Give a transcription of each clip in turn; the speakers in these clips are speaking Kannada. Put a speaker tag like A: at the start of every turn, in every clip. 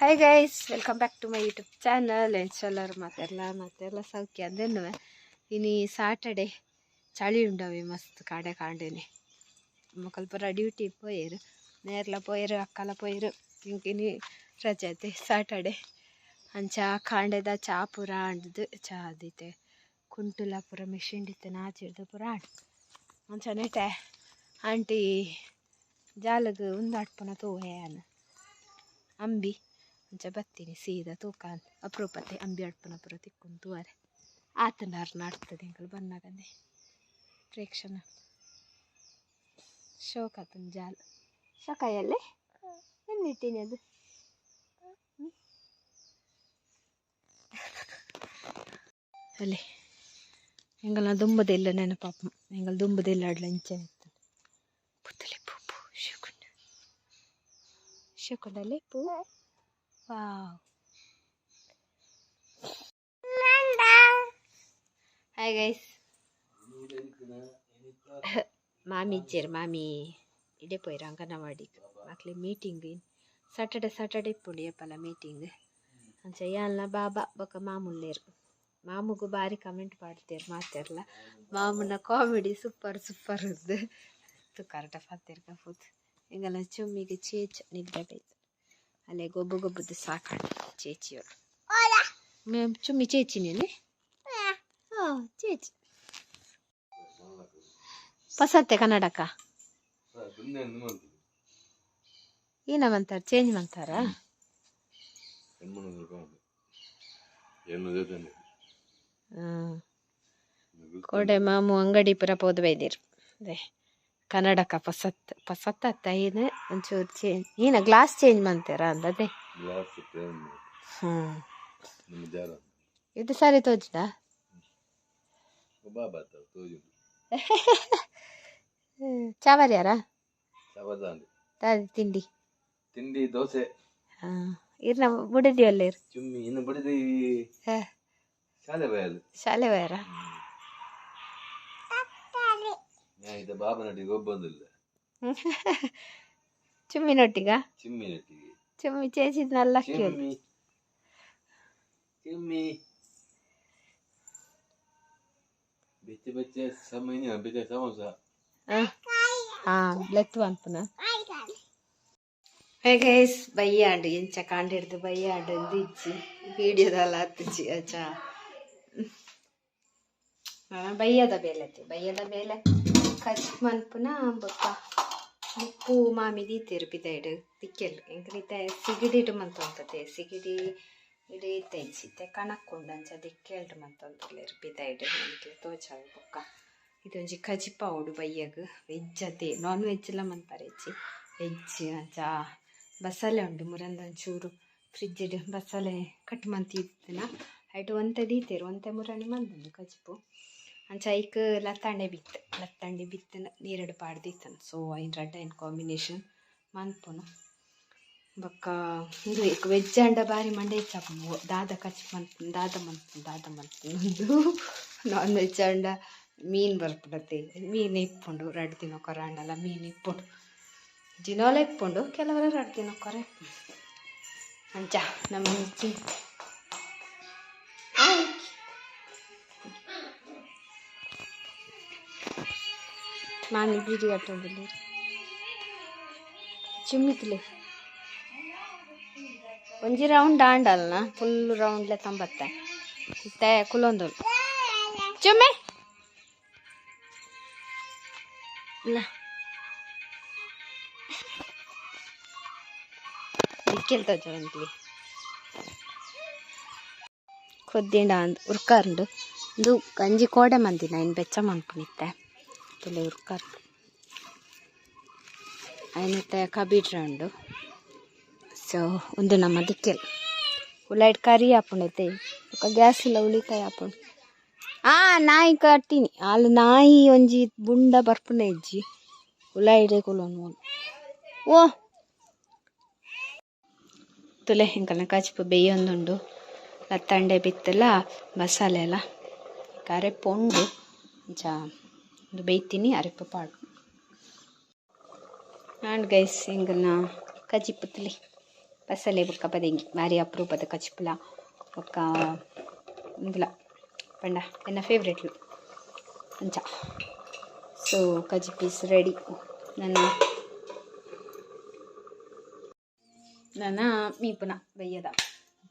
A: Hi guys welcome back to my YouTube channel ಎನ್ಶಲ್ಲರ್ ಮತ್ತೆಲ್ಲ ಮತ್ತೆಲ್ಲ ಸೌಖ್ಯ. ಅಂದೇನು ಇನಿ ಸಾಟರ್ಡೆ ಚಳಿ ಉಂಡವೆ, ಮಸ್ತ್ ಕಾಡೆ ಕಾಂಡೇನೆ. ಮಕ್ಕಳ ಡ್ಯೂಟಿ ಪೋಯರು, ನೇರ್ಲ ಪೋಯರು, ಅಕ್ಕಲ ಪೋಯರು ಇಂಕಿನಿ ರಜೆ ಐತೆ ಸಾಟರ್ಡೆ ಅಂಚ ಕಾಂಡೆದ ಚಾ ಪೂರ ಆಂಡ್ದು, ಚಾ ಆದೈತೆ ಕುಂಟುಲ ಪೂರ ಮಿಷಿನ್ ಇತ್ತೆ, ನಾಚಿಡ್ದು ಪೂರ ನೆಟೆ ಆಂಟಿ ಜಾಲಗ್ ಉಂದಾಟ್ಪುನ ತೂಹೇನ ಅಂಬಿ. ಅಂಚ ಬತ್ತೀನಿ ಸೀದಾ ತೂಕ ಅಪರೂಪತೆ ಅಂಬಿ ಅಡ್ಪನ ಪುರ ತಿಕ್ಕೊಂಡು ತೂವರೆ ಆತನಾರು ನಾಡ್ತದೆ ಎಂಕಲು ಬನ್ನಾಗಂದೆ ಪ್ರೇಕ್ಷಣ. ಶೋಕ ಜಾಲ. ಶಕಾಯಲ್ಲೇ ಎನ್ನಿಟ್ಟಿನಿ ಅದು? ಅಲ್ಲೇ. ಎಂಗಲ್ ದುಂಬದಿಲ್ಲ ನೆನಪಾಪ. ಎಂಗಲ್ ದುಂಬದಿಲ್ಲ ಆಡ್ಲ ಇಂಚೆ ಪುತ್ತಲೆ ಪೂ ಪೂ ಶಿವಕೊಂಡ ಶಿವಕೊಂಡಲ್ಲೇ ಪೂ. ವಾವ್ ಹಾಯ್ ಗೈಸ್ ಮಾಮಿ ಇಜ್ಜೇರು ಮಾಮಿ ಇಡೆ ಪೋಯ್ರು ಅಂಗನವಾಡಿಗೆ ಮಕ್ಳಿ ಮೀಟಿಂಗ್ ಸಾಟರ್ಡೆ ಸಾಟರ್ಡೆ ಇಪ್ಪುಂಡು ಏಪಲ ಮೀಟಿಂಗ್ ಅಂಚ ಯಾಲ್ನ ಬಾಬಾ ಬೊಕ ಮಾಮುಲ್ಲೇರು ಮಾಮುಗು ಬಾರಿ ಕಮೆಂಟ್ ಮಾಡ್ತೇರು ಮಾತಾರಲ್ಲ ಮಾಮುನ ಕಾಮಿಡಿ ಸೂಪರ್ ಸೂಪರ್ ಉಂದು ತುಕಾರಟ ಫತ್ತೇರು ಕಫೂತ್ ಎಂಗಲ ಚುಮ್ಮಿಗೆ ಚೇಚ ನಿದ್ದೆ ಬೈತು ಅಲ್ಲೇ ಗೊಬ್ಬು ಗೊಬ್ಬುದು ಸಾಕಾಡು ಚೇಚಿಯೋಳು ಮೇಮ್ ಚುಮ್ಮಿ ಚೇಚಿ ನೀನು ಹಾಂ ಚೇಚಿ ಪಸತ್ತೆ ಕನ್ನಡಕ ಏನ ಮಂತಾರ ಚೇಂಜ್ ಮಂತಾರ ಹ್ಮ್ ಕೋಡೆ ಮಾಮು ಅಂಗಡಿ ಪುರ ಪೋದು ಬೈದಿರು ಅದೇ ಕನ್ನಡಕ ಪಸತ್ ಪಸತ್ ಅತ್ತ ಏನು ಒಂಚೂರು ಚೇಂಜ್ ಏನ ಗ್ಲಾಸ್ ಚೇಂಜ್ ಮಾಡ್ತೀರಾ ಅಂದದೆ ಹ್ಮ್ ಇದು ಸರಿ ತೋಜ್ದ ಚಾವರ್ ಯಾರ? ತಿಂಡಿ.
B: ತಿಂಡಿ ದೋಸೆ.
A: ಹಾ. ಇರ್ನ ಬುಡದಿ ಅಲ್ಲ ಇರ್.
B: ಚುಮ್ಮಿ ಇನ್ನು ಬಡಿದ ಶಾಲೆ ಬಯಲು.
A: ಶಾಲೆ ವಯರ
B: ಇದು ಬಾಬಾ ನಟಿಗೆ ಒಬ್ಬಂದಿಲ್ಲ.
A: ಚುಮ್ಮಿನೊಟ್ಟಿಗ?
B: ಚಿಮ್ಮಿ ನಟಿಗೆ
A: ಚುಮ್ಮಿ ಚೇಸಿದ್ನಲ್ಲ
B: ಚಿಮ್ಮಿ. ಚಿಮ್ಮಿ. ಬೆಚ್ಚ ಬೆಚ್ಚ ಸಮಯ ಬೆಚ್ಚ ಸಮೋಸ.
A: ಹಾ. ಲೆತ್ತು ಅನ್ಪುನ ಹೇ ಗೈಸ್ ಬಯ್ಯಾಡು ಎಂಚ ಕಾಂಡಿಡ್ದು ಬಯ್ಯಾಡು ದಿಚ್ಚಿ ವಿಡಿಯೋದಲ್ಲ ಹತ್ತಿಚ್ಚಿ ಅಚ್ಚ ಬಯ್ಯದ ಬೇಲೆ ಬಯ್ಯದ ಬೇಲೆ ಕಚ್ ಮನ್ಪುನ ಬೊಕ್ಕ ಉಪ್ಪು ಮಾಮಿ ತಿರುಪಿದೈಡು ತಿಕ್ಕಲ್ ಎಂಕರಿತ ಸಿಗಿಡಿಡು ಮಂತೊಂತತೆ ಸಿಗಿಡಿ ಇಡೀ ತೈಚಿತ್ತೆ ಕಣಕ್ಕೊಂಡು ಅಂಚ ದಿಕ್ಕೆಲ್ಡು ಮಂತೊಂತಲೇರು ಬಿದೈಡು ನನಗೆ ತೋಚಾವು ಬೊಕ್ಕ. ಇದೊಂಜಿ ಕಜಿ ಪೌಡು ಬಯ್ಯಗ್ ವೆಜ್ ಅದೇ ನಾನ್ ವೆಜ್ ಎಲ್ಲ ಮಂತಾರೆ ಹೆಚ್ಚಿ. ವೆಜ್ ಅಂಚ, ಬಸಳೆ ಉಂಡು. ಮುರಂದೊಂಚೂರು ಫ್ರಿಜ್ಜಿಡ್ ಬಸಳೆ ಕಟ್ ಮಂತಿ ಇತ್ತಿನ ಐಟು ಒಂತೆ ದೀತೇರು ಒಂತೆ ಮುರಣಿ ಮಂದುಂಡು ಕಜಿಪು. ಅಂಚ ಐಕ್ ಲತ್ತಾಂಡೆ ಬಿತ್ತು. ಲತ್ತಾಂಡೆ ಬಿತ್ತನ ನೀರಡು ಪಾಡ್ದಿತ್ತನ ಸೊ ಐನ್ ರಡ್ಡ ಐನ್ ಕಾಂಬಿನೇಷನ್ ಮನ್ಪುನು ಬೊಕ್ಕ ಇದು ಏಕ್ ವೆಜ್ ಅಂಡ ಬಾರಿ ಮಂಡೆ ಇಚ್ಚಾಪು ದಾದ ಕಚ್ ಮನ್ಪುನು ದಾದ ಮನ್ಪುನು ದಾದ ಮನ್ಪುನು ನಾನ್ ವೆಜ್ ಅಂಡ ಮೀನ್ ಬರ್ಬಿಡತ್ತೆ ಮೀನು ಇಪ್ಪುಂಡು ರಡ್ ದಿನಕ್ಕೊರ ಅಂಡಲ್ಲ, ಮೀನು ಇಪ್ಪುಂಡು. ದಿನೋಲ ಇಪ್ಪುಂಡು, ಕೆಲವರು ರಡ್ ಇಪ್ಪುಂಡು ಅಂಚ ನಮ್ಮ ಮಿರ್ಚಿ ಮಾಮಿ ಬೀಡಿ ಕಟ್ಟೋದಿಲ್ಲ ಚಿಮ್ಮಿತ್ಲೆ ಒಂಜಿ ರೌಂಡ್ ಆಂಡಲ್ನ? ಫುಲ್ ರೌಂಡ್ಲೆ ತಂಬತ್ತೆ. ಇತ್ತೆ ಕುಲೊಂದು ಚುಮ್ಮೆ! ಇಲ್ಲ. ದಿಕ್ಕೆಲ್ತ ಜೋರಂತ್ಲಿ ಕೊದ್ದಿಂಡ ಉರ್ಕಾರ್ಂಡು ಇದು ಗಂಜಿ ಕೋಡೆ ಮಂದಿನ ಇನ್ನು ಬೆಚ್ಚ ಮನ್ಪುನಿತ್ತೆ ತುಲೆ ಉರ್ಕಾರ್ಂಡು ಐನತ್ತೆ ಕಬೀಡ್ರ ಉಂಡು ಸೊ ಒಂದು ನಮ್ಮ ದಿಕ್ಕೆಲ್ ಉಳ್ಳಾಯ್ಡ್ ಕರಿ ಹಾಪುಂಡೈತೆ ఒక ಉಳಿಕಾಯಿ ಹಾಪುಂಡು ಆ, ನಾಯಿ ಕಟ್ಟಿನಿ ಆಲ್ ನಾಯಿ ಒಂಜಿ ಬುಂಡ ಇಜ್ಜಿ. ಉಳ್ಳಾಯ್ಡೆ ಕುಲೋನು ಓ! ತುಲೆ ಕಚ್ಪು ಬೇಯೊಂದುಂಡು ಲತ್ತಂಡೆ ಬಿತ್ತಲ್ಲ, ಮಸಾಲೆ ಎಲ್ಲ ಕರೆ ಉಂಡು ಇಂಚ ಒಂದು ಬೇಯ್ತೀನಿ ಅರೆಪ್ಪ ಪಾಡು ಆಂಡ್ ಗೈಸ್ ಹಿಂಗನ್ನ ಕಜ್ಜಿ ಪುತ್ತಲಿ ಬಸಳೆ ಬೊಕ್ಕ ಬದೆಂಗಿ ಮಾರಿ ಅಪರೂಪದ ಕಜಿಪುಲ ಬೊಕ್ಕ ಇಂದುಲ ಪಂಡ ಎನ್ನ ಫೇವ್ರೆಟ್ಲು ಅಂಚ. ಸೊ ಕಜಿಪೀಸ್ ರೆಡಿ ನನ್ನ ನನ್ನ ಮೀಪುನ ಬಯ್ಯದ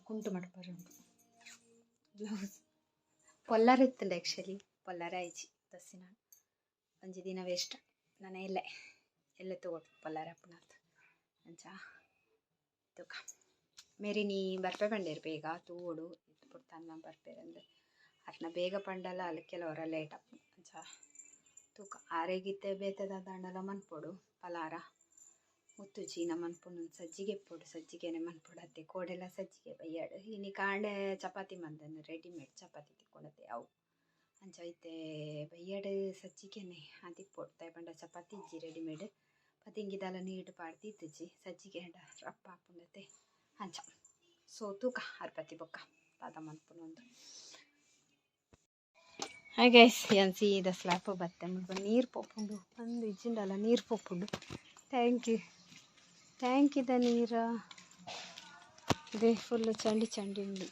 A: ಕುಂಟು ಮಾಡ್ಬಾರ ಬ್ಲೌಸ್ ಇತ್ತಲ್ಲ ಆ್ಯಕ್ಚುಲಿ ಪೊಲ್ಲಾರ ಐಜಿ ತಸ್ಸಿನ ಒಂಜಿ ದಿನ ವೇಸ್ಟ್ ನಾನು ಎಲ್ಲೆ ಎಲ್ಲೆ ತಗೊಟ್ಟು ಪೊಲ್ಲಾರ ಪುನತ್ ಅಂಚ ತೂಕ. ಮೇರಿ ನೀ ಬರ್ಪೆ ಬಂಡೇರು ಬೇಗ? ತೂಡು ಇತ್ತು ಪುಡ್ತಾನ ಬರ್ಪೇರು ಅಂದ್ರೆ ಅದನ್ನ ಬೇಗ ಪಂಡಲ್ಲ ಅಲ್ಲಿ ಕೆಲವರ ಲೇಟ್ ಅಪ್ ಅಂಚ ತೂಕ. ಆರೇಗಿತ್ತೆ ಬೇತದ ದಂಡಲ ಮನ್ಪೊಡು, ಪಲಾರ. ಮುತ್ತು ಜೀನ ಮನ್ಪುನು ಸಜ್ಜಿಗೆ ಪೊಡು, ಸಜ್ಜಿಗೆನೆ ಮನ್ಪೊಡು ಅತ್ತೆ ಕೋಡೆಲ್ಲ ಸಜ್ಜಿಗೆ ಬಯ್ಯಾಡು ಇನ್ನು ಕಾಂಡೆ ಚಪಾತಿ ಮಂದನು ರೆಡಿಮೇಡ್ ಚಪಾತಿ ತಿಕ್ಕೊಂಡತ್ತೆ ಅವು. ಅಂಚ ಐತೆ ಬಯ್ಯಾಡು ಸಜ್ಜಿಗೆನೆ ಅದಿಪ್ಪೊಡು ತಾಯಿ ಪಂಡ ಚಪಾತಿ ಇಜ್ಜಿ ರೆಡಿಮೇಡ್ ಪತಿಂಗಿದಲ ನೀಡು ಪಾಡ್ತಿ ಇತ್ತಿಜ್ಜಿ ಸಜ್ಜಿಗೆ ಹೆಂಡ ರಪ್ಪ ಹಾಪುಂಡತೆ ಅಂಚ ಸೊ ತೂಕ ಅರ್ಪತಿ ಬೊಕ್ಕ ಪಾದ ಮನ್ಪುನು ಒಂದು ಹಾಗೆ ಏನು ಸೀದಾ ಸ್ಲ್ಯಾಪ್ ಬತ್ತೆ ಮುಲ್ಪ ನೀರು ಪೊಪ್ಪುಂಡು ಒಂದು ಇಜ್ಜಿಂಡಲ್ಲ ನೀರು ಪೊಪ್ಪುಂಡು ಟ್ಯಾಂಕಿ ಟ್ಯಾಂಕಿದ ನೀರ ಇದೆ ಫುಲ್ಲು ಚಂಡಿ ಚಂಡಿ ಉಂಡು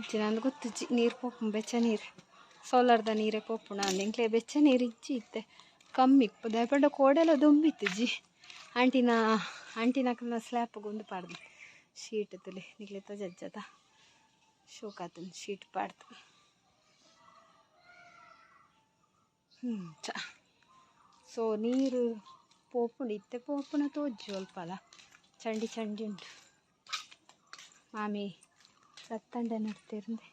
A: ನಂದು ಗೊತ್ತಿಜ್ಜಿ, ನೀರು ಪೋಪು ಬೆಚ್ಚ ನೀರು. ಸೋಲಾರ್ದ ನೀರೇ ಪೋಪುಣ ಅಂದಿಂಕ್ಲೆ ಬೆಚ್ಚ ನೀರು ಇಜ್ಜಿ ಇತ್ತೆ. ಕಮ್ಮಿ ದಯಪಂಡ ಕೋಡೆಲ್ಲ ದುಂಬಿತ್ತಿಜ್ಜಿ ಆಂಟಿನ ಆಂಟಿನಕಲ್ನ ಸ್ಲ್ಯಾಪ್ ಗೊಂದು ಪಾಡ್ದು ಶೀಟ್ ತುಲಿ ನಿಗ್ಲೆತ ಜಜ್ಜದ ಶೋಕಾತನ್, ಶೀಟ್ ಪಾಡ್ತು ಹ್ಞೂ ಚ. ಸೊ, ನೀರು ಪೋಪುಂಡು ಇತ್ತೆ ಪೋಪುನ ತೋಜ್ಜು ಅಲ್ಪಲ ಚಂಡಿ ಚಂಡಿ ಉಂಟು. ಮಾಮಿ ಸತ್ತಂಡೆ ನಡ್ತಿರ್ಂದೆ.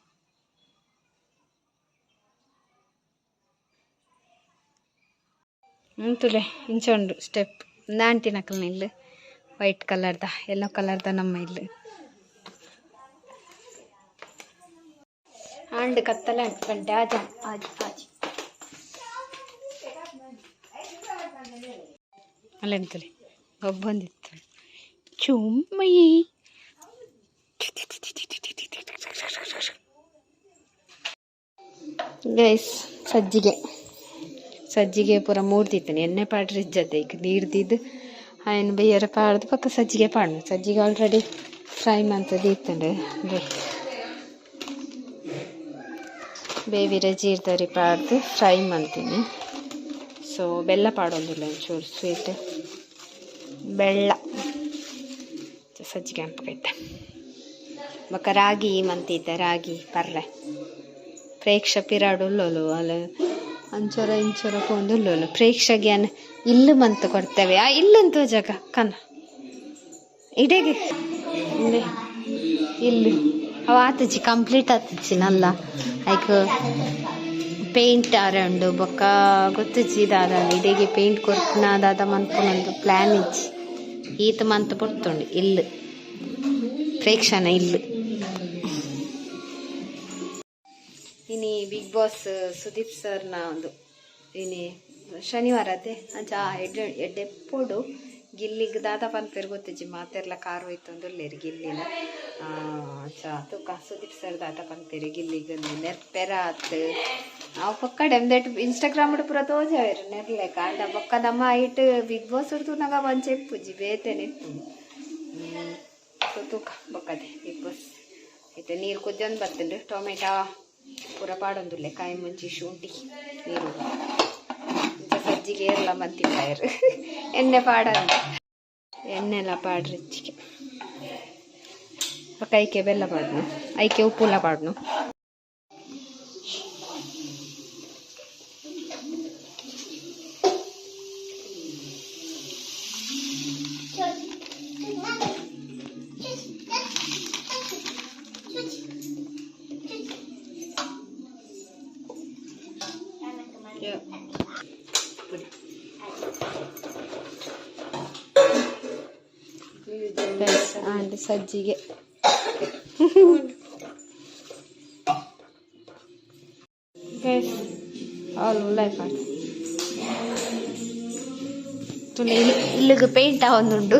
A: ಉಂತುಲೆ ಇಂಚ ಉಂಡು ಸ್ಟೆಪ್ ನಾಂಟಿ ನಕಲ್ನ ಇಲ್ಲು ವೈಟ್ ಕಲರ್ದ ಯೆಲ್ಲೋ ಕಲರ್ದ ನಮ್ಮ ಇಲ್ಲಿ. ಆಂಡ್ ಕತ್ತಲೆ ಗಂಟೆ ಆಜ ಆಜ ಆಜ. ಅಲ್ಲೆಂತಲೆ ಒಬ್ಬಂದಿತ್ತು ಚುಮ್ಮಯಿ. ಗೈಸ್, ಸಜ್ಜಿಗೆ. ಸಜ್ಜಿಗೆ ಪೂರ ಮೂರ್ತಿತ್ತೇನೆ ಎಣ್ಣೆ ಪಾಡ್ರಿ ಜೊತೆ ಈಗ ನೀರ್ದಿದ್ದು ಆಯ್ನ ಬೇಯರ ಪಾಡ್ದ ಪಕ್ಕ ಸಜ್ಜಿಗೆ ಪಾಡು ಸಜ್ಜಿಗೆ ಆಲ್ರೆಡಿ ಫ್ರೈ ಮಾಡ್ತದೆ ಇತ್ತಂಡೆ ಅಂದರೆ ಬೇವಿರ ಜೀರ್ದರಿ ಪಾಡ್ದು. ಫ್ರೈ ಮಾಡ್ತೀನಿ. ಸೊ ಬೆಲ್ಲ ಪಾಡೋದಿಲ್ಲ ಒಂಚೂರು ಸ್ವೀಟ್ ಬೆಲ್ಲ. ಸಜ್ಜಿಗೆ ಹಂಪಕೈತೆ. ಮಕ್ಕ ರಾಗಿ ಮಂತಿದ್ದೆ, ರಾಗಿ, ಪರ್ರೆ. ಪ್ರೇಕ್ಷ ಪಿರಾಡುಲ್ಲೋಲು ಅಲ್ಲ ಅಂಚರ ಇಂಚರ ಕೊಂದುಲ್ಲೋಲು ಪ್ರೇಕ್ಷ ಗ್ಯಾನ್ ಇಲ್ಲು ಮಂತ್ ಕೊಡ್ತೇವೆ. ಆ ಇಲ್ಲಂತ ಜಗ ಕನ ಇಡೆಗೆ. ಇಲ್ಲಿ. ಅವ ಆತಜಿ, ಕಂಪ್ಲೀಟ್ ಆತಜಿ, ನಲ್ಲ. ಲೈಕ್ ಪೇಂಟ್ ಆರಂಡು, ಬೊಕ್ಕ ಗೊತ್ತಿಜಿ ದಾದ ಇಡೆಗೆ ಪೇಂಟ್ ಕೊರ್ಪುನ ದಾದ ಮನ್ಪುನೊಂದು ಪ್ಲ್ಯಾನ್ ಇಜ್ಜಿ ಈತ ಮಂತ್ ಪುಡ್ತುಂಡು ಇಲ್ಲು. ಪ್ರೇಕ್ಷಣ ಇಲ್ಲು. ಇನಿ ಬಿಗ್ ಬಾಸ್ ಸುದೀಪ್ ಸರ್ನ ಒಂದು ಇನಿ ಶನಿವಾರ ಅದೇ, ಅಂಚ ಎಡ್ಡೆ ಎಡ್ಡೆಪ್ಪೋಡು ಗಿಲ್ಲಿಗ್ ದಾದ ಪನ್ಪೇರು ಗೊತ್ತಿಜ್ಜಿ ಮಾತೆರ್ಲ ಕಾರ್ ಹೋಯ್ತು ಅಂದುಲ್ಲೇರಿ ಗಿಲ್ಲಿನ. ಅಂಚ ತುಕ ಸುದೀಪ್ ಸರ್ ದಾದ ಪನ್ಪೇರು ಗಿಲ್ಲಿಗ್ ನೆರ್ಪೆರ ಆತ್. ಅವು ಪಕ್ಕ ಡೆಮ್ದೆಟ್ ಇನ್ಸ್ಟಾಗ್ರಾಮ್ ಪೂರ ತೋಜಾವೇರು ನೆರ್ಲೆಕ. ಅಂಡ ಪಕ್ಕ ನಮ್ಮ ಐಟ್ ಬಿಗ್ ಬಾಸ್ ಉಡ್ತುನಾಗ ಒಂಚೆ ಪೂಜಿ ಬೇತೇನೆ ಸೊ ತೂಕ ಬಿಗ್ ಬಾಸ್ ಐತೆ ನೀರು ಕುದ್ದೊಂದು ಬರ್ತಂಡು. ಟೊಮೆಟೊ ಪೂರ ಪಾಡೊಂದುಲ್ಲೆ ಕಾಯಿ ಮುಂಚಿ ಶುಂಠಿ ನೀರು ಸಜ್ಜಿಗೆ ಎಲ್ಲ ಮಂತಿದ್ದಾಯರು ಎಣ್ಣೆ ಪಾಡ ಎಣ್ಣೆಲ್ಲ ಪಾಡ್ರಿ ಹೆಚ್ಚಿಗೆ ಐಕೆ ಬೆಲ್ಲ ಪಾಡ್ನು? ಐಕೆ ಉಪ್ಪುಲ್ಲ ಪಾಡ್ನು? ಆಂಡ್ ಸಜ್ಜಿಗೆ ಗೈಸ್ ಲೈಫ್ ತುಲೆ ಇಲ್ಲಿಗೆ ಪೇಂಟ್ ಆವೊಂದುಂಡು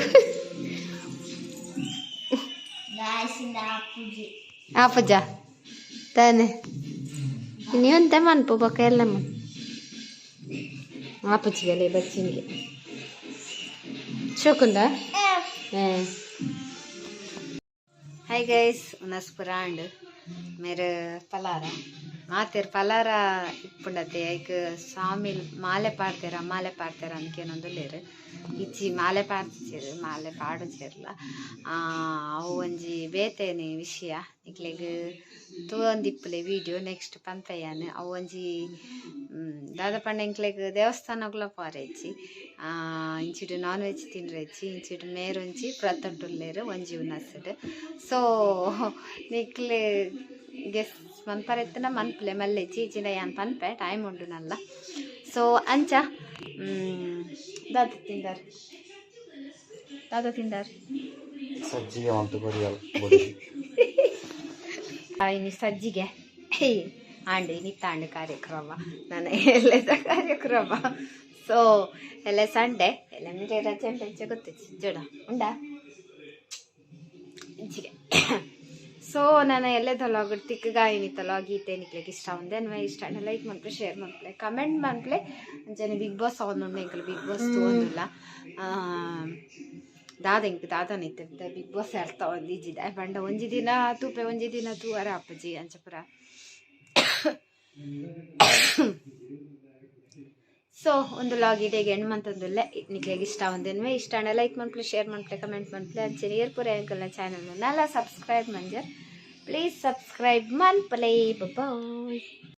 A: ಆಪಜ್ಜ ತಾನೆ ನೀವಂತೆ ಮನ್ಪು ಬೊಕ್ಕ ಎಲ್ಲ ಮನ್ ಆಪುಚಿಗಲೆ ಬಚ್ಚಿನಿಗೆ ಶೋಕುಂದ ಹಾಯ್ ಗೈಸ್ ಉನಸ್ಪುರ ಅಂಡ್ ಮೇರೆ ಪಲಾರ ಮಾತೇರ್ ಪಲಾರ ಇಪ್ಪುಂಡತೆ ಐಕ್ ಸ್ವಾಮಿ ಮಾಲೆ ಪಾಡ್ತೇರ ಮಾಲೆ ಪಾಡ್ತೇರ ಅನ್ಕೇನೊಂದು ಲೇರು ಇಚ್ಚಿ ಮಾಲೆ ಪಾಡ್ತಿರು ಮಾಲೆ ಪಾಡುಚೇರ್ಲ ಅವು ಒಂಜಿ ಬೇತೇನೆ ವಿಷಯ ಇಕ್ಲೆಗ್ ತೂವೊಂದಿಪ್ಪುಲೆ ವಿಡಿಯೋ ನೆಕ್ಸ್ಟ್ ಪಂತಯ್ಯಾನ್ ಅವು ಒಂಜಿ ದಾದ ಪಂಡ ಇಂಕ್ಲೆಗ್ ಇಚ್ಚಿ ಆ, ಇಂಚಿಡು ನಾನ್ ವೆಜ್ ತಿನ್ರೆ ಮೇರ್ ಇಂಚಿಡು ಮೇರೊಂಜಿ ಪ್ರತಂಟುಲ್ಲೇರು ಒಂಜಿ ಉನಸ್ಡ್ ಸೊ ನಿಕ್ಲೆ ಗೆಸ್ ಮನ್ಪರೆತ್ತಿನ ಮನ್ಪುಲೆ ಮಲ್ಲೆ ಇಚ್ಚಿ ಇಚ್ಚಿನ ಯಾನ್ ಪನ್ಪೆ ಟೈಮ್ ಉಂಡು ನಲ್ಲ ಸೊ ಅಂಚ ದಾದ ತಿಂದಾರ್. ದಾದ ತಿಂದಾರ್.
C: ಸಜ್ಜಿಗೆ ಅಂತ ಕೊರಿಯಲ್
A: ಇನ್ನು ಸಜ್ಜಿಗೆ ಆಂಡಿ ತಾಂಡು ಕಾರ್ಯಕ್ರಮ ನಾನು ಎಲ್ಲದ ಕಾರ್ಯಕ್ರಮ ಸೊ ಎಲ್ಲ ಸಂಡೆ ಎಲ್ಲ ಮೇಲೆ ರಜೆ ಬೆಂಚೆ ಗೊತ್ತಿತ್ತು ಜೋಡ ಉಂಡ ಇಂಚಿಗೆ ಸೊ ನಾನು ಎಲ್ಲದಲ್ಲ ತಿಕ್ಕಗ ಏನಿತ್ತಲ್ಲ ಗೀತೆ ನಿಕ್ಲಿಕ್ಕೆ ಇಷ್ಟ ಒಂದೇ ಅನ್ವಯ ಇಷ್ಟ ಲೈಕ್ ಮಾಡ್ಲೆ ಶೇರ್ ಮಾಡ್ಲೆ ಕಮೆಂಟ್ ಮಾಡ್ಲೆ ಜನ ಬಿಗ್ ಬಾಸ್ ಅವನು ಎಂಕಲ್ ಬಿಗ್ ಬಾಸ್ ತೊಗೊಂಡಿಲ್ಲ ದಾದ ಇಂಕ್ ದಾದ ನಿಂತಿದ್ದೆ ಬಿಗ್ ಬಾಸ್ ಅರ್ಥ ಒಂದು ಇಜ್ಜಿದೆ ಬಂಡ ಒಂಜಿ ದಿನ ತೂಪೆ ಒಂಜಿ ದಿನ ತೂವರ ಅಪ್ಪಜಿ ಅಂಚಪುರ. ಸೊ ಒಂದು ಲಾಗ್ ಇದೆಗೆ ಹೆಣ್ಣು ಮಂತಂದುಲ್ಲೆ. ನಿಕ್ಲೆಗೆ ಇಷ್ಟ ಒಂದೇನ್ವೆ, ಇಷ್ಟ ಅಣ್ಣ ಲೈಕ್ ಮಾಡ್ಪ್ಲೆ ಶೇರ್ ಮಾಡ್ಪ್ಲೆ ಕಮೆಂಟ್ ಮಾಡ್ಪ್ಲೆ ಅಂಚೆ ಏರ್ಪುರ ಏನ್ಕಲ್ಲ ಚಾನಲ್ ನಲ್ಲ ಸಬ್ಸ್ಕ್ರೈಬ್ ಮಂಜರ್. ಪ್ಲೀಸ್ ಸಬ್ಸ್ಕ್ರೈಬ್ ಮನ್ಪ್ಲೇ ಬಾಯ್